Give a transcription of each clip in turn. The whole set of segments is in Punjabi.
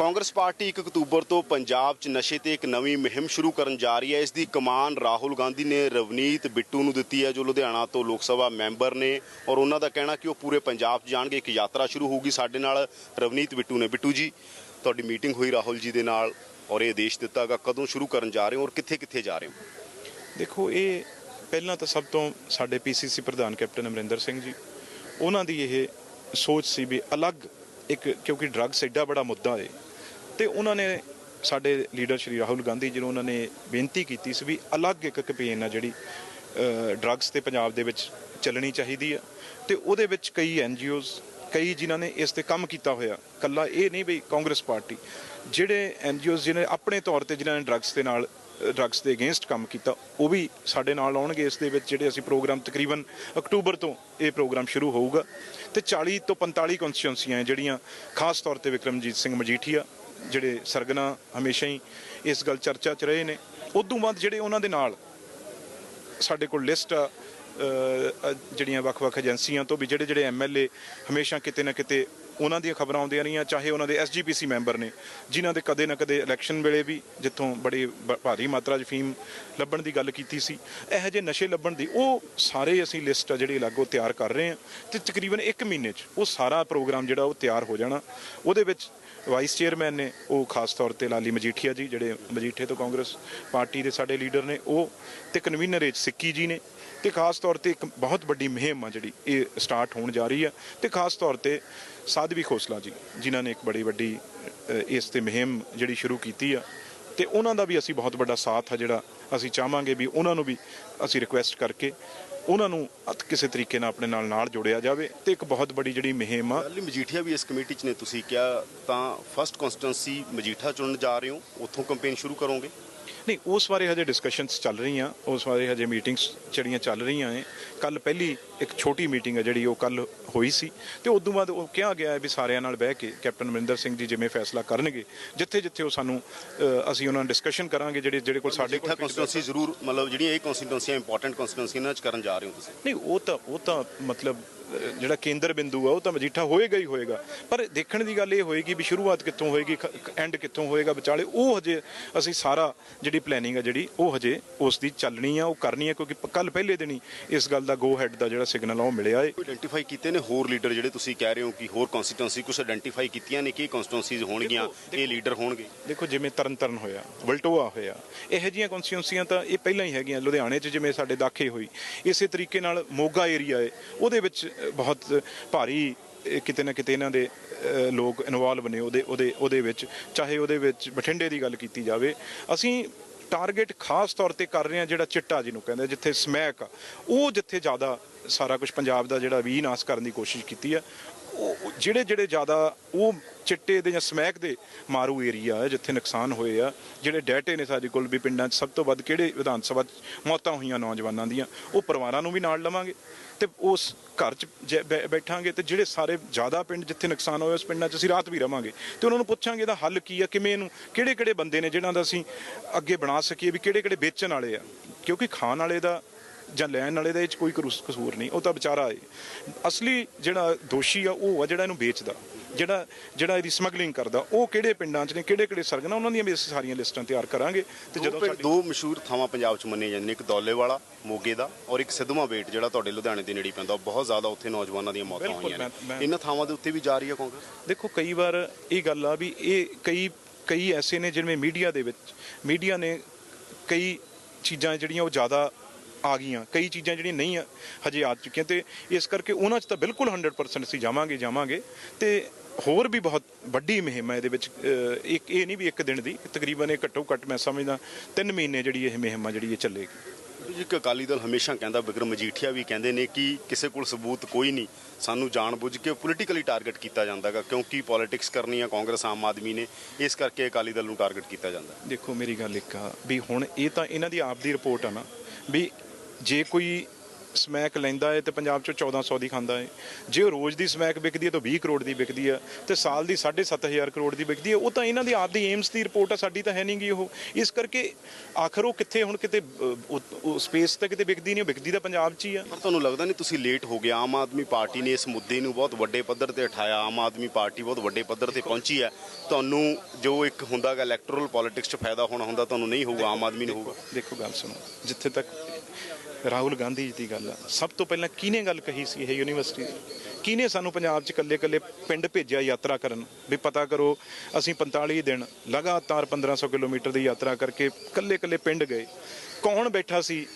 ਕਾਂਗਰਸ ਪਾਰਟੀ 1 ਅਕਤੂਬਰ ਤੋਂ ਪੰਜਾਬ 'ਚ ਨਸ਼ੇ ਤੇ ਇੱਕ ਨਵੀਂ ਮੁਹਿੰਮ ਸ਼ੁਰੂ ਕਰਨ ਜਾ ਰਹੀ ਹੈ। ਇਸ ਦੀ ਕਮਾਨ ਰਾਹੁਲ ਗਾਂਧੀ ਨੇ ਰਵਨੀਤ ਬਿੱਟੂ ਨੂੰ ਦਿੱਤੀ ਹੈ, ਜੋ ਲੁਧਿਆਣਾ ਤੋਂ ਲੋਕ ਸਭਾ ਮੈਂਬਰ ਨੇ ਔਰ ਉਹਨਾਂ ਦਾ ਕਹਿਣਾ ਕਿ ਉਹ ਪੂਰੇ ਪੰਜਾਬ 'ਚ ਜਾਣਗੇ। ਇੱਕ ਯਾਤਰਾ ਸ਼ੁਰੂ ਹੋਊਗੀ ਸਾਡੇ ਨਾਲ ਰਵਨੀਤ ਬਿੱਟੂ ਨੇ। ਬਿੱਟੂ ਜੀ, ਤੁਹਾਡੀ ਮੀਟਿੰਗ ਹੋਈ ਰਾਹੁਲ ਜੀ ਦੇ ਨਾਲ ਔਰ ਇਹ ਆਦੇਸ਼ ਦਿੱਤਾਗਾ ਕਦੋਂ ਸ਼ੁਰੂ ਕਰਨ ਜਾ ਰਹੇ ਹੋ ਔਰ ਕਿੱਥੇ ਕਿੱਥੇ ਜਾ ਰਹੇ ਹੋ? ਦੇਖੋ, ਇਹ ਪਹਿਲਾਂ ਤਾਂ ਸਭ ਤੋਂ ਸਾਡੇ ਪੀਸੀਸੀ ਪ੍ਰਧਾਨ ਕੈਪਟਨ ਅਮਰਿੰਦਰ ਸਿੰਘ ਜੀ, ਉਹਨਾਂ ਦੀ ਇਹ ਸੋਚ ਸੀ ਵੀ ਅਲੱਗ ਇੱਕ ਕਿਉਂਕਿ ਡਰੱਗਸ ਐਡਾ ਬੜਾ ਮੁੱਦਾ ਹੈ ਤੇ ਉਹਨਾਂ ਨੇ ਸਾਡੇ ਲੀਡਰ ਸ਼੍ਰੀ ਰਾਹੁਲ ਗਾਂਧੀ ਜੀ ਨੂੰ ਉਹਨਾਂ ਨੇ ਬੇਨਤੀ ਕੀਤੀ ਸੀ ਵੀ ਅਲੱਗ ਇੱਕ ਕੈਂਪੇਨ ਆ ਜਿਹੜੀ ਡਰੱਗਸ ਤੇ ਪੰਜਾਬ ਦੇ ਵਿੱਚ ਚੱਲਣੀ ਚਾਹੀਦੀ ਆ। ਤੇ ਉਹਦੇ ਵਿੱਚ ਕਈ ਐਨਜੀਓਜ਼ ਕਈ ਜਿਨ੍ਹਾਂ ਨੇ ਇਸ ਤੇ ਕੰਮ ਕੀਤਾ ਹੋਇਆ। ਕੱਲਾ ਇਹ ਨਹੀਂ ਵੀ ਕਾਂਗਰਸ ਪਾਰਟੀ। ਜਿਹੜੇ ਐਨਜੀਓਜ਼ ਜਿਹਨੇ ਆਪਣੇ ਤੌਰ ਤੇ ਜਿਨ੍ਹਾਂ ਨੇ ਡਰੱਗਸ ਦੇ ਨਾਲ ਡਰੱਗਸ ਦੇ ਅਗੇਂਸਟ ਕੰਮ ਕੀਤਾ, ਉਹ ਵੀ ਸਾਡੇ ਨਾਲ ਆਉਣਗੇ। ਇਸ ਦੇ ਵਿੱਚ ਜਿਹੜੇ ਅਸੀਂ ਪ੍ਰੋਗਰਾਮ ਤਕਰੀਬਨ ਅਕਤੂਬਰ ਤੋਂ ਇਹ ਪ੍ਰੋਗਰਾਮ ਸ਼ੁਰੂ ਹੋਊਗਾ। ਤੇ 40 ਤੋਂ 45 ਕਨਸਟੀਟਿਊਂਸੀਆਂ ਜਿਹੜੀਆਂ, ਖਾਸ ਤੌਰ ਤੇ ਵਿਕਰਮਜੀਤ ਸਿੰਘ ਮਜੀਠੀਆ ਜਿਹੜੇ ਸਰਗਨਾ ਹਮੇਸ਼ਾ ਹੀ ਇਸ ਗੱਲ ਚਰਚਾ 'ਚ ਰਹੇ ਨੇ। ਉਦੋਂ ਬਾਅਦ ਜਿਹੜੇ ਉਹਨਾਂ ਦੇ ਨਾਲ ਸਾਡੇ ਕੋਲ ਲਿਸਟ ਆ ਜਿਹੜੀਆਂ ਵੱਖ-ਵੱਖ ਏਜੰਸੀਆਂ ਤੋਂ ਵੀ ਜਿਹੜੇ ਜਿਹੜੇ ਐਮਐਲਏ ਹਮੇਸ਼ਾ ਕਿਤੇ ਨਾ ਕਿਤੇ ਉਹਨਾਂ ਦੀਆਂ ਖਬਰਾਂ ਆਉਂਦੀਆਂ ਰਹੀਆਂ, ਚਾਹੇ ਉਹਨਾਂ ਦੇ ਐਸਜੀਪੀਸੀ ਮੈਂਬਰ ਨੇ, ਜਿਨ੍ਹਾਂ ਦੇ ਕਦੇ ਨਾ ਕਦੇ ਇਲੈਕਸ਼ਨ ਵੇਲੇ ਵੀ ਜਿੱਥੋਂ ਬੜੀ ਬ- ਭਾਰੀ ਮਾਤਰਾ 'ਚ ਫੀਮ ਲੱਭਣ ਦੀ ਗੱਲ ਕੀਤੀ ਸੀ। ਇਹੋ ਜਿਹੇ ਨਸ਼ੇ ਲੱਭਣ ਦੀ ਉਹ ਸਾਰੇ ਅਸੀਂ ਲਿਸਟ ਆ ਜਿਹੜੀ ਲਾਗੋ ਤਿਆਰ ਕਰ ਰਹੇ ਹਾਂ ਤੇ ਤਕਰੀਬਨ 1 ਮਹੀਨੇ 'ਚ ਉਹ ਸਾਰਾ ਪ੍ਰੋਗਰਾਮ ਜਿਹੜਾ ਉਹ ਤਿਆਰ ਹੋ ਜਾਣਾ। ਉਹਦੇ ਵਿੱਚ ਵਾਈਸ ਚੇਅਰਮੈਨ ਨੇ ਉਹ ਖਾਸ ਤੌਰ ਤੇ ਲਾਲੀ ਮਜੀਠੀਆ ਜੀ, ਜਿਹੜੇ ਮਜੀਠੇ ਤੋਂ ਕਾਂਗਰਸ ਪਾਰਟੀ ਦੇ ਸਾਡੇ ਲੀਡਰ ਨੇ ਉਹ ਤੇ ਕਨਵੀਨਰ ਏਜ ਸਿੱਕੀ ਜੀ ਨੇ ਤੇ ਖਾਸ ਤੌਰ ਤੇ ਇੱਕ ਬਹੁਤ ਵੱਡੀ ਮੁਹਿੰਮ ਆ ਜਿਹੜੀ ਇਹ ਸਟਾਰਟ ਹੋਣ ਜਾ ਰਹੀ ਆ ਤੇ ਖਾਸ ਤੌਰ ਤੇ ਸਾਧਵੀ ਖੋਸਲਾ ਜੀ, ਜਿਨ੍ਹਾਂ ਨੇ ਇੱਕ ਬੜੀ ਵੱਡੀ ਇਸ ਤੇ ਮੁਹਿੰਮ ਜਿਹੜੀ ਸ਼ੁਰੂ ਕੀਤੀ ਆ। ਤੇ ਉਹਨਾਂ ਦਾ ਵੀ ਅਸੀਂ ਬਹੁਤ ਵੱਡਾ ਸਾਥ ਆ ਜਿਹੜਾ ਅਸੀਂ ਚਾਹਾਂਗੇ ਵੀ ਉਹਨਾਂ ਨੂੰ ਵੀ ਅਸੀਂ ਰਿਕੁਐਸਟ ਕਰਕੇ ਉਹਨਾਂ ਨੂੰ ਅਤ- ਕਿਸੇ ਤਰੀਕੇ ਨਾਲ ਆਪਣੇ ਨਾਲ ਨਾਲ ਜੋੜਿਆ ਜਾਵੇ ਤੇ ਇੱਕ ਬਹੁਤ ਵੱਡੀ ਜਿਹੜੀ ਮੁਹਿੰਮ ਆ। ਲਾਲੀ ਮਜੀਠੀਆ ਵੀ ਇਸ ਕਮੇਟੀ 'ਚ ਨੇ, ਤੁਸੀਂ ਕਿਹਾ ਤਾਂ ਫਸਟ ਕਨਸਟੀਟੈਂਸੀ ਮਜੀਠਾ ਚੁਣਨ ਜਾ ਰਹੇ ਹੋ, ਉੱਥੋਂ ਕੈਂਪੇਨ ਸ਼ੁਰੂ ਕਰੋਗੇ? ਨਹੀਂ ਉਸ ਬਾਰੇ ਹਜੇ ਡਿਸਕਸ਼ਨਸ ਚੱਲ ਰਹੀਆਂ ਉਸ ਬਾਰੇ ਹਜੇ ਮੀਟਿੰਗਸ ਜਿਹੜੀਆਂ ਚੱਲ ਰਹੀਆਂ ਹੈ ਕੱਲ ਪਹਿਲੀ ਇੱਕ ਛੋਟੀ ਮੀਟਿੰਗ ਹੈ ਜਿਹੜੀ ਉਹ ਕੱਲ ਹੋਈ ਸੀ ਤੇ ਉਸ ਤੋਂ ਬਾਅਦ ਉਹ ਕਿਹਾ ਗਿਆ ਹੈ ਵੀ ਸਾਰਿਆਂ ਨਾਲ ਬਹਿ ਕੇ ਕੈਪਟਨ ਅਮਰਿੰਦਰ ਸਿੰਘ ਜੀ ਜਿਵੇਂ ਫੈਸਲਾ ਕਰਨਗੇ ਜਿੱਥੇ ਜਿੱਥੇ ਉਹ ਸਾਨੂੰ ਅਸੀਂ ਉਹਨਾਂ ਨਾਲ ਡਿਸਕਸ਼ਨ ਕਰਾਂਗੇ ਜਿਹੜੇ ਜਿਹੜੇ ਕੋਲ ਸਾਡੇ ਕੋਲ ਕਨਸਟੀਟੈਂਸੀ ਜ਼ਰੂਰ ਮਤਲਬ ਜਿਹੜੀਆਂ ਇਹ ਕਨਸਟੀਟੈਂਸੀਆਂ ਇੰਪੋਰਟੈਂਟ ਕਨਸਟੀਟੈਂਸੀਆਂ ਇਹਨਾਂ 'ਚ ਕਰਨ ਜਾ ਰਹੇ ਹੋ ਤੁਸੀਂ? ਨਹੀਂ ਉਹ ਤਾਂ ਉਹ ਤਾਂ ਮਤਲਬ ਜਿਹੜਾ ਕੇਂਦਰ ਬਿੰਦੂ ਆ ਉਹ ਤਾਂ ਮਜੀਠਾ ਹੋਏਗਾ ਹੀ ਹੋਏਗਾ। ਪਰ ਦੇਖਣ ਦੀ ਗੱਲ ਇਹ ਹੋਏਗੀ ਵੀ ਸ਼ੁਰੂਆਤ ਕਿੱਥੋਂ ਹੋਏਗੀ ਐਂਡ ਕਿੱਥੋਂ ਹੋਏਗਾ ਵਿਚਾਲੇ ਉਹ ਹਜੇ ਅਸੀਂ ਸਾਰਾ ਜਿਹੜੀ ਪਲੈਨਿੰਗ ਆ ਜਿਹੜੀ ਉਹ ਹਜੇ ਉਸ ਦੀ ਚੱਲਣੀ ਆ ਉਹ ਕਰਨੀ ਆ ਕਿਉਂਕਿ ਕੱਲ ਪਹਿਲੇ ਦਿਨ ਹੀ ਇਸ ਗੱਲ ਦਾ ਗੋ ਹੈਡ ਦਾ ਜਿਹੜਾ ਸਿਗਨਲ ਆ ਉਹ ਮਿਲਿਆ ਏ। ਆਇਡੈਂਟੀਫਾਈ ਕੀਤੇ ਨੇ ਹੋਰ ਲੀਡਰ ਜਿਹੜੇ ਤੁਸੀਂ ਕਹਿ ਰਹੇ ਹੋ ਕਿ ਹੋਰ ਕਨਸਟੀਟੈਂਸੀ ਕੁਝ ਆਇਡੈਂਟੀਫਾਈ ਕੀਤੀਆਂ ਨੇ ਕਿ ਕਨਸਟੀਟੈਂਸੀਜ਼ ਹੋਣਗੀਆਂ ਇਹ ਲੀਡਰ ਹੋਣਗੇ? ਦੇਖੋ ਜਿਵੇਂ ਤਰਨਤਰਨ ਹੋਇਆ ਵਲਟੋਆ ਹੋਇਆ ਇਹੋ ਜਿਹੀਆਂ ਕਨਸਟੀਟਿਊਂਸੀਆਂ ਤਾਂ ਇਹ ਪਹਿਲਾਂ ਹੀ ਹੈਗੀਆਂ ਲੁਧਿਆਣੇ 'ਚ ਜਿਵੇਂ ਸਾਡੇ ਦਾਖੇ ਹੋਈ ਇਸੇ ਤਰੀਕੇ ਨਾਲ ਮੋਗਾ ਏਰੀਆ ਹੈ ਉਹਦੇ ਵਿੱਚ ਬਹੁਤ ਭਾਰੀ ਕਿਤੇ ਨਾ ਕਿਤੇ ਇਹਨਾਂ ਦੇ ਲੋਕ ਇਨਵੋਲਵ ਨੇ ਉਹਦੇ ਉਹਦੇ ਉਹਦੇ ਵਿੱਚ। ਚਾਹੇ ਉਹਦੇ ਵਿੱਚ ਬਠਿੰਡੇ ਦੀ ਗੱਲ ਕੀਤੀ ਜਾਵੇ, ਅਸੀਂ ਟਾਰਗੇਟ ਖਾਸ ਤੌਰ ਤੇ ਕਰ ਰਹੇ ਹਾਂ ਜਿਹੜਾ ਚਿੱਟਾ ਜਿਹਨੂੰ ਕਹਿੰਦੇ ਜਿੱਥੇ ਸਮੈਕ ਆ। ਉਹ ਜਿੱਥੇ ਜ਼ਿਆਦਾ ਸਾਰਾ ਕੁਝ ਪੰਜਾਬ ਦਾ ਜਿਹੜਾ ਵੀ ਨਾਸ ਕਰਨ ਦੀ ਕੋਸ਼ਿਸ਼ ਕੀਤੀ ਆ ਉਹ ਜਿਹੜੇ ਜਿਹੜੇ ਜ਼ਿਆਦਾ ਉਹ ਚਿੱਟੇ ਦੇ ਜਾਂ ਸਮੈਕ ਦੇ ਮਾਰੂ ਏਰੀਆ ਹੈ ਜਿੱਥੇ ਨੁਕਸਾਨ ਹੋਏ ਆ, ਜਿਹੜੇ ਡੈਟੇ ਨੇ ਸਾਡੇ ਕੋਲ ਵੀ ਪਿੰਡਾਂ 'ਚ, ਸਭ ਤੋਂ ਵੱਧ ਕਿਹੜੇ ਵਿਧਾਨ ਸਭਾ 'ਚ ਮੌਤਾਂ ਹੋਈਆਂ ਨੌਜਵਾਨਾਂ ਦੀਆਂ, ਉਹ ਪਰਿਵਾਰਾਂ ਨੂੰ ਵੀ ਨਾਲ ਲਵਾਂਗੇ ਤੇ ਉਸ ਘਰ 'ਚ ਜੈ- ਬੈਠਾਂਗੇ ਤੇ ਜਿਹੜੇ ਸਾਰੇ ਜ਼ਿਆਦਾ ਪਿੰਡ ਜਿੱਥੇ ਨੁਕਸਾਨ ਹੋਇਆ ਉਸ ਪਿੰਡਾਂ 'ਚ ਅਸੀਂ ਰਾਤ ਵੀ ਰਵਾਂਗੇ ਤੇ ਉਹਨਾਂ ਨੂੰ ਪੁੱਛਾਂਗੇ ਇਹਦਾ ਹੱਲ ਕੀ ਆ, ਕਿਵੇਂ ਇਹਨੂੰ ਕਿਹੜੇ ਕਿਹੜੇ ਬੰਦੇ ਨੇ ਜਿਹਨਾਂ ਦਾ ਅਸੀਂ ਅੱਗੇ ਬਣਾ ਸਕੀਏ ਵੀ ਕਿਹੜੇ ਕਿਹੜੇ ਵੇਚਣ ਵਾਲੇ ਆ, ਕਿਉਂਕਿ ਖਾਣ ਵਾਲੇ ਦਾ ਜਾਂ ਲੈਣ ਵਾਲੇ ਦਾ ਇਹ ਚ ਕੋਈ ਕਸੂਰ ਨਹੀਂ ਉਹ ਤਾਂ ਵਿਚਾਰਾ ਹੈ ਅਸਲੀ ਜਿਹੜਾ ਦੋਸ਼ੀ ਆ ਉਹ ਆ ਜਿਹੜਾ ਇਹਨੂੰ ਵੇਚਦਾ। ਜਿਹੜਾ ਜਿਹੜਾ ਇਹਦੀ ਸਮਗਲਿੰਗ ਕਰਦਾ ਉਹ ਕਿਹੜੇ ਪਿੰਡਾਂ 'ਚ ਨੇ ਕਿਹੜੇ ਕਿਹੜੇ ਸਰਗਨਾ ਉਹਨਾਂ ਦੀਆਂ ਵੀ ਅਸੀਂ ਸਾਰੀਆਂ ਲਿਸਟਾਂ ਤਿਆਰ ਕਰਾਂਗੇ। ਤੇ ਜਦੋਂ ਦੋ ਮਸ਼ਹੂਰ ਥਾਵਾਂ ਪੰਜਾਬ 'ਚ ਮੰਨੇ ਜਾਂਦੇ ਨੇ ਇੱਕ ਦੌਲੇਵਾਲਾ ਮੋਗੇ ਦਾ ਔਰ ਇੱਕ ਸਿੱਧਵਾਂ ਬੇਟ ਜਿਹੜਾ ਤੁਹਾਡੇ ਲੁਧਿਆਣੇ ਦੇ ਨੇੜੇ ਪੈਂਦਾ। ਉਹ ਬਹੁਤ ਜ਼ਿਆਦਾ ਉੱਥੇ ਨੌਜਵਾਨਾਂ ਦੀਆਂ ਮੌਤਾਂ ਹੋਈਆਂ ਨੇ। ਇਹਨਾਂ ਥਾਵਾਂ ਦੇ ਉੱਤੇ ਵੀ ਜਾ ਰਹੀ ਹੈ ਕਾਂਗਰਸ? ਦੇਖੋ ਕਈ ਵਾਰ ਇਹ ਗੱਲ ਆ ਵੀ ਇਹ ਕਈ ਕਈ ਐਸੇ ਨੇ ਜਿਵੇਂ ਮੀਡੀਆ ਦੇ ਵਿੱਚ ਮੀਡੀਆ ਨੇ ਕਈ ਚੀਜ਼ਾਂ ਜਿਹੜੀਆਂ ਉਹ ਜ਼ਿਆਦਾ ਆ ਗਈਆਂ। ਕਈ ਚੀਜ਼ਾਂ ਜਿਹੜੀਆਂ ਨਹੀਂ ਹਜੇ ਆ ਚੁੱਕੀਆਂ ਤੇ ਇਸ ਕਰਕੇ ਉਹਨਾਂ 'ਚ ਤਾਂ ਬਿਲਕੁਲ 100% ਅਸੀਂ ਜਾਵਾਂਗੇ ਜਾਵਾਂਗੇ। ਤੇ ਹੋਰ ਵੀ ਬਹੁਤ ਵੱਡੀ ਮੁਹਿੰਮ ਹੈ ਇਹਦੇ ਵਿੱਚ। ਇੱਕ ਇਹ ਨਹੀਂ ਵੀ ਇੱਕ ਦਿਨ ਦੀ ਤਕਰੀਬਨ ਇਹ ਘੱਟੋ ਘੱਟ ਮੈਂ ਸਮਝਦਾ 3 ਮਹੀਨੇ ਜਿਹੜੀ ਇਹ ਮੁਹਿੰਮ ਆ ਜਿਹੜੀ ਇਹ ਚੱਲੇਗੀ। ਜੀ ਅਕਾਲੀ ਦਲ ਹਮੇਸ਼ਾ ਕਹਿੰਦਾ ਵਿਕਰਮ ਮਜੀਠੀਆ ਵੀ ਕਹਿੰਦੇ ਨੇ ਕਿ ਕਿਸੇ ਕੋਲ ਸਬੂਤ ਕੋਈ ਨਹੀਂ। ਸਾਨੂੰ ਜਾਣਬੁੱਝ ਕੇ ਪੋਲੀਟੀਕਲੀ ਟਾਰਗੇਟ ਕੀਤਾ ਜਾਂਦਾਗਾ ਕਿਉਂਕਿ ਪੋਲਿਟਿਕਸ ਕਰਨੀ ਆ ਕਾਂਗਰਸ ਆਮ ਆਦਮੀ ਨੇ ਇਸ ਕਰਕੇ ਅਕਾਲੀ ਦਲ ਨੂੰ ਟਾਰਗੇਟ ਕੀਤਾ ਜਾਂਦਾ। ਦੇਖੋ ਮੇਰੀ ਗੱਲ ਇੱਕ ਆ ਵੀ ਹੁਣ ਇਹ ਤਾਂ ਇਹਨਾਂ ਦੀ ਆਪ ਦੀ ਰਿਪੋਰਟ ਆ ਨਾ ਵੀ ਜੇ ਕੋਈ ਸਮੈਕ ਲੈਂਦਾ ਹੈ ਤੇ ਪੰਜਾਬ ਚੋਂ 1400 ਦੀ ਖਾਂਦਾ ਹੈ। ਜੇ ਉਹ ਰੋਜ਼ ਦੀ ਸਮੈਕ ਵਿਕਦੀ ਹੈ ਤਾਂ 20 ਕਰੋੜ ਦੀ ਵਿਕਦੀ ਹੈ ਤੇ ਸਾਲ ਦੀ 7500 ਕਰੋੜ ਦੀ ਵਿਕਦੀ ਹੈ। ਉਹ ਤਾਂ ਇਹਨਾਂ ਦੀ ਆਪ ਦੀ ਏਮਸ ਦੀ ਰਿਪੋਰਟ ਆ ਸਾਡੀ ਤਾਂ ਹੈ ਨਹੀਂ ਗੀ ਉਹ। ਇਸ ਕਰਕੇ ਆਖਰ ਉਹ ਕਿੱਥੇ ਹੁਣ ਕਿਤੇ ਸਪੇਸ ਤਾਂ ਕਿਤੇ ਵਿਕਦੀ ਨਹੀਂ ਉਹ ਵਿਕਦੀ ਤਾਂ ਪੰਜਾਬ 'ਚ ਹੀ ਆ। ਪਰ ਤੁਹਾਨੂੰ ਲੱਗਦਾ ਨਹੀਂ ਤੁਸੀਂ ਲੇਟ ਹੋ ਗਏ? ਆਮ ਆਦਮੀ ਪਾਰਟੀ ਨੇ ਇਸ ਮੁੱਦੇ ਨੂੰ ਬਹੁਤ ਵੱਡੇ ਪੱਧਰ ਤੇ ਉਠਾਇਆ। ਆਮ ਆਦਮੀ ਪਾਰਟੀ ਬਹੁਤ ਵੱਡੇ ਪੱਧਰ ਤੇ ਪਹੁੰਚੀ ਹੈ। ਤੁਹਾਨੂੰ ਜੋ ਇੱਕ ਹੁੰਦਾਗਾ ਇਲੈਕਟੋਰਲ ਪੋਲਿਟਿਕਸ 'ਚ ਫਾਇਦਾ ਹੋਣਾ ਹੁੰਦਾ ਤੁਹਾਨੂੰ ਨਹੀਂ ਹੋਊਗਾ ਆਮ ਆਦਮੀ ਨੂੰ ਹੋਊਗਾ। ਦੇਖੋ ਗੱਲ ਸੁਣੋ। ਜਿੱਥੇ ਤੱਕ ਰਾਹੁਲ ਗਾਂਧੀ ਜੀ ਦੀ ਗੱਲ ਆ। ਸਭ ਤੋਂ ਪਹਿਲਾਂ ਕਿਹਨੇ ਗੱਲ ਕਹੀ ਸੀ ਇਹ ਯੂਨੀਵਰਸਿਟੀ ਦੀ? ਕਿਹਨੇ ਸਾਨੂੰ ਪੰਜਾਬ 'ਚ ਕੱਲੇ-ਕੱਲੇ ਪਿੰਡ ਭੇਜਿਆ ਯਾਤਰਾ ਕਰਨ? ਵੀ ਪਤਾ ਕਰੋ, ਅਸੀਂ 45 ਦਿਨ ਲਗਾਤਾਰ 1500 ਕਿਲੋਮੀਟਰ ਦੀ ਯਾਤਰਾ ਕਰਕੇ ਕੱਲੇ-ਕੱਲੇ ਪਿੰਡ ਗਏ। ਕੌਣ ਬੈਠਾ ਸੀ?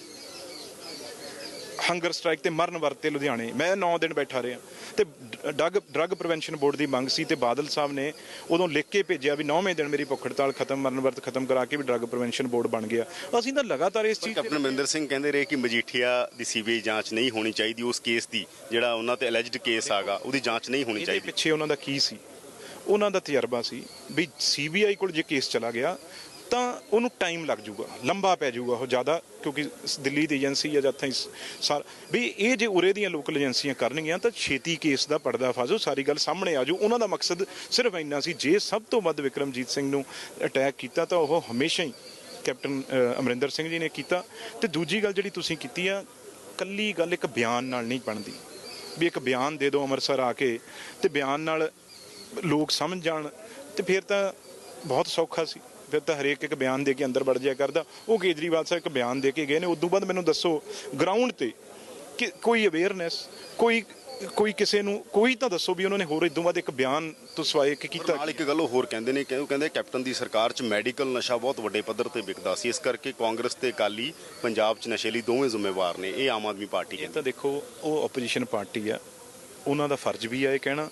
ਹੰਗਰ ਸਟ੍ਰਾਈਕ ਤੇ ਮਰਨ ਵਰਤੇ ਲੁਧਿਆਣੇ। ਮੈਂ 9 ਦਿਨ ਬੈਠਾ ਰਿਹਾ। ਤੇ ਡਰਗ ਡਰਗ ਪ੍ਰੀਵੈਂਸ਼ਨ ਬੋਰਡ ਦੀ ਮੰਗ ਸੀ ਤੇ ਬਾਦਲ ਸਾਹਿਬ ਨੇ ਉਦੋਂ ਲਿਖ ਕੇ ਭੇਜਿਆ ਵੀ 9ਵੇਂ ਦਿਨ ਮੇਰੀ ਭੁੱਖ ਹੜਤਾਲ ਖਤਮ ਮਰਨ ਵਰਤ ਖਤਮ ਕਰਾ ਕੇ ਵੀ ਡਰਗ ਪ੍ਰੀਵੈਂਸ਼ਨ ਬੋਰਡ ਬਣ ਗਿਆ। ਅਸੀਂ ਤਾਂ ਲਗਾਤਾਰ ਇਸ ਚੀਜ਼ ਕੈਪਟਨ ਅਮਰਿੰਦਰ ਸਿੰਘ ਕਹਿੰਦੇ ਰਹੇ ਕਿ ਮਜੀਠੀਆ ਦੀ ਸੀਬੀਆਈ ਜਾਂਚ ਨਹੀਂ ਹੋਣੀ ਚਾਹੀਦੀ। ਉਸ ਕੇਸ ਦੀ ਜਿਹੜਾ ਉਹਨਾਂ ਤੇ ਅਲੈਜਡ ਕੇਸ ਆਗਾ ਉਹਦੀ ਜਾਂਚ ਨਹੀਂ ਹੋਣੀ ਚਾਹੀਦੀ। ਪਿੱਛੇ ਉਹਨਾਂ ਦਾ ਕੀ ਸੀ? ਉਹਨਾਂ ਦਾ ਤਜਰਬਾ ਸੀ ਵੀ ਸੀਬੀਆਈ ਕੋਲ ਜੇ ਕੇਸ ਚਲਾ ਗਿਆ ਤਾਂ ਉਹਨੂੰ ਟਾਈਮ ਲੱਗ ਜਾਊਗਾ, ਲੰਬਾ ਪੈ ਜਾਊਗਾ ਉਹ ਜ਼ਿਆਦਾ, ਕਿਉਂਕਿ ਦਿੱਲੀ ਦੀ ਏਜੰਸੀ ਜਾਂ ਜਿੱਥੇ ਸਾਰ, ਵੀ ਇਹ ਜੇ ਉਰੇ ਦੀਆਂ ਲੋਕਲ ਏਜੰਸੀਆਂ ਕਰਨਗੀਆਂ ਤਾਂ ਛੇਤੀ ਕੇਸ ਦਾ ਪਰਦਾ ਫਾਜ਼ੋ, ਸਾਰੀ ਗੱਲ ਸਾਹਮਣੇ ਆ ਜਾਊ। ਉਹਨਾਂ ਦਾ ਮਕਸਦ ਸਿਰਫ ਇੰਨਾ ਸੀ, ਜੇ ਸਭ ਤੋਂ ਵੱਧ ਵਿਕਰਮਜੀਤ ਸਿੰਘ ਨੂੰ ਅਟੈਕ ਕੀਤਾ ਤਾਂ ਉਹ ਹਮੇਸ਼ਾ ਹੀ ਕੈਪਟਨ ਅਮਰਿੰਦਰ ਸਿੰਘ ਜੀ ਨੇ ਕੀਤਾ। ਤੇ ਦੂਜੀ ਗੱਲ ਜਿਹੜੀ ਤੁਸੀਂ ਕੀਤੀ ਆ, ਕੱਲੀ ਗੱਲ ਇੱਕ ਬਿਆਨ ਨਾਲ ਨਹੀਂ ਬਣਦੀ। ਵੀ ਇੱਕ ਬਿਆਨ ਦੇ ਦਿਓ ਅੰਮ੍ਰਿਤਸਰ ਆ ਕੇ, ਤੇ ਬਿਆਨ ਨਾਲ ਲੋਕ ਸਮਝ ਜਾਣ, ਤੇ ਫਿਰ ਤਾਂ ਬਹੁਤ ਸੌਖਾ ਸੀ। ਫਿਰ ਤਾਂ ਹਰੇਕ ਇੱਕ ਬਿਆਨ ਦੇ ਕੇ ਅੰਦਰ ਵੜ ਜਾਇਆ ਕਰਦਾ। ਉਹ ਕੇਜਰੀਵਾਲ ਸਾਹਿਬ ਇੱਕ ਬਿਆਨ ਦੇ ਕੇ ਗਏ ਨੇ। ਉਦੋਂ ਬਾਅਦ ਮੈਨੂੰ ਦੱਸੋ ਗਰਾਊਂਡ ਤੇ ਕਿ ਕੋਈ ਅਵੇਅਰਨੈਸ ਕੋਈ ਕੋਈ ਕਿਸੇ ਨੂੰ ਕੋਈ ਤਾਂ ਦੱਸੋ ਵੀ ਉਹਨਾਂ ਨੇ ਹੋਰ ਇਦੋਂ ਬਾਅਦ ਇੱਕ ਬਿਆਨ ਤੋਂ ਸਵਾਏ ਕਿ ਕੀਤਾ ਨਾਲ ਇੱਕ ਗੱਲ ਉਹ ਹੋਰ ਕਹਿੰਦੇ ਨੇ ਕਿ ਉਹ ਕਹਿੰਦੇ ਕੈਪਟਨ ਦੀ ਸਰਕਾਰ 'ਚ ਮੈਡੀਕਲ ਨਸ਼ਾ ਬਹੁਤ ਵੱਡੇ ਪੱਧਰ ਤੇ ਵਿਕਦਾ ਸੀ। ਇਸ ਕਰਕੇ ਕਾਂਗਰਸ ਤੇ ਅਕਾਲੀ ਪੰਜਾਬ 'ਚ ਨਸ਼ੇ ਲਈ ਦੋਵੇਂ ਜ਼ਿੰਮੇਵਾਰ ਨੇ। ਇਹ ਆਮ ਆਦਮੀ ਪਾਰਟੀ ਕਹਿੰਦੀ ਤਾਂ ਦੇਖੋ ਉਹ ਆਪੋਜੀਸ਼ਨ ਪਾਰਟੀ ਆ। ਉਹਨਾਂ ਦਾ ਫਰਜ਼ ਵੀ ਆ ਇਹ ਕਹਿਣਾ।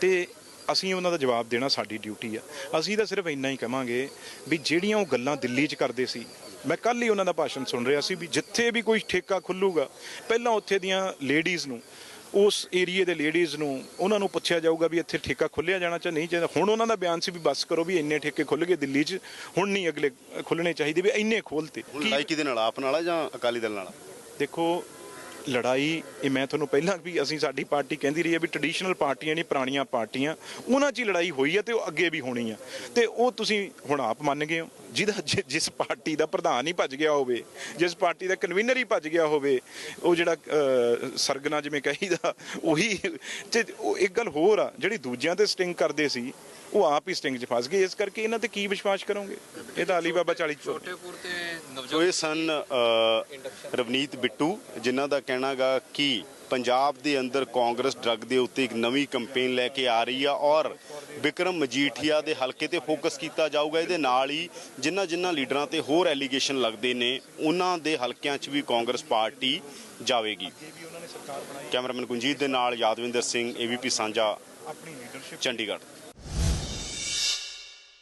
ਤੇ ਅਸੀਂ ਉਹਨਾਂ ਦਾ ਜਵਾਬ ਦੇਣਾ ਸਾਡੀ ਡਿਊਟੀ ਆ। ਅਸੀਂ ਤਾਂ ਸਿਰਫ ਇੰਨਾ ਹੀ ਕਵਾਂਗੇ ਵੀ ਜਿਹੜੀਆਂ ਉਹ ਗੱਲਾਂ ਦਿੱਲੀ 'ਚ ਕਰਦੇ ਸੀ ਮੈਂ ਕੱਲ ਹੀ ਉਹਨਾਂ ਦਾ ਭਾਸ਼ਣ ਸੁਣ ਰਿਹਾ ਸੀ ਵੀ ਜਿੱਥੇ ਵੀ ਕੋਈ ਠੇਕਾ ਖੁੱਲੂਗਾ ਪਹਿਲਾਂ ਉੱਥੇ ਦੀਆਂ ਲੇਡੀਜ਼ ਨੂੰ ਉਸ ਏਰੀਏ ਦੇ ਲੇਡੀਜ਼ ਨੂੰ ਉਹਨਾਂ ਨੂੰ ਪੁੱਛਿਆ ਜਾਊਗਾ ਵੀ ਇੱਥੇ ਠੇਕਾ ਖੁੱਲਿਆ ਜਾਣਾ ਚਾਹੀਦਾ ਨਹੀਂ ਚਾਹੀਦਾ ਹੁਣ ਉਹਨਾਂ ਦਾ ਬਿਆਨ ਸੀ ਵੀ ਬਸ ਕਰੋ ਵੀ ਇੰਨੇ ਠੇਕੇ ਖੁੱਲ ਗਏ ਦਿੱਲੀ 'ਚ ਹੁਣ ਨਹੀਂ ਅਗਲੇ ਖੁੱਲਣੇ ਚਾਹੀਦੇ ਵੀ ਇੰਨੇ ਖੋਲਤੇ ਲੜਾਈ ਕਿਹਦੇ ਨਾਲ ਆਪ ਨਾਲ ਆ ਜਾਂ ਅਕਾਲੀ ਦਲ ਨਾਲ? ਦੇਖੋ ਲੜਾਈ, ਇਹ ਮੈਂ ਤੁਹਾਨੂੰ ਪਹਿਲਾਂ ਵੀ ਅਸੀਂ ਸਾਡੀ ਪਾਰਟੀ ਕਹਿੰਦੀ ਰਹੀ ਹੈ ਵੀ ਟ੍ਰੈਡੀਸ਼ਨਲ ਪਾਰਟੀਆਂ ਨਹੀਂ, ਪੁਰਾਣੀਆਂ ਪਾਰਟੀਆਂ। ਉਹਨਾਂ 'ਚ ਹੀ ਲੜਾਈ ਹੋਈ ਹੈ ਤੇ ਉਹ ਅੱਗੇ ਵੀ ਹੋਣੀ ਆ ਤੇ ਉਹ ਤੁਸੀਂ ਹੁਣ ਆਪ ਮੰਨ ਗਏ ਹੋ। ਜਿਹਦਾ ਜਿ- ਜਿਸ ਪਾਰਟੀ ਦਾ ਪ੍ਰਧਾਨ ਹੀ ਭੱਜ ਗਿਆ ਹੋਵੇ, ਜਿਸ ਪਾਰਟੀ ਦਾ ਕਨਵੀਨਰ ਹੀ ਭੱਜ ਗਿਆ ਹੋਵੇ, ਉਹ ਜਿਹੜਾ ਸਰਗਨਾ ਜਿਵੇਂ ਕਹੀਦਾ, ਉਹੀ ਤੇ ਉਹ ਇੱਕ ਗੱਲ ਹੋਰ ਆ, ਜਿਹੜੀ ਦੂਜਿਆਂ ਤੇ ਸਟਿੰਗ ਕਰਦੇ ਸੀ, ਉਹ ਆਪ ਹੀ ਸਟਿੰਗ 'ਚ ਫਸ ਗਏ। ਇਸ ਕਰਕੇ ਇਹਨਾਂ ਤੇ ਕੀ ਵਿਸ਼ਵਾਸ ਕਰੋਗੇ? ਇਹ ਤਾਂ ਅਲੀ ਬਾਬਾ 40 ਚੋਰ ਛੋਟੇਪੁਰ ਤੇ ਸੋ ਇਹ ਸਨ ਰਵਨੀਤ ਬਿੱਟੂ ਜਿਨ੍ਹਾਂ ਦਾ ਕਹਿਣਾਗਾ ਕਿ ਪੰਜਾਬ ਦੇ ਅੰਦਰ ਕਾਂਗਰਸ ਡਰੱਗ ਦੇ ਉੱਤੇ ਇੱਕ ਨਵੀਂ ਕੈਂਪੇਨ ਲੈ ਕੇ ਆ ਰਹੀ ਆ ਔਰ ਵਿਕਰਮ ਮਜੀਠੀਆ ਦੇ ਹਲਕੇ ਤੇ ਫੋਕਸ ਕੀਤਾ ਜਾਊਗਾ। ਇਹਦੇ ਨਾਲ ਹੀ ਜਿਨ੍ਹਾਂ ਜਿਨ੍ਹਾਂ ਲੀਡਰਾਂ ਤੇ ਹੋਰ ਐਲੀਗੇਸ਼ਨ ਲੱਗਦੇ ਨੇ ਉਹਨਾਂ ਦੇ ਹਲਕਿਆਂ 'ਚ ਵੀ ਕਾਂਗਰਸ ਪਾਰਟੀ ਜਾਵੇਗੀ। ਕੈਮਰਾਮੈਨ ਗੁੰਜੀਤ ਦੇ ਨਾਲ ਯਾਦਵਿੰਦਰ ਸਿੰਘ ਏਬੀਪੀ ਸਾਂਝਾ ਚੰਡੀਗੜ੍ਹ।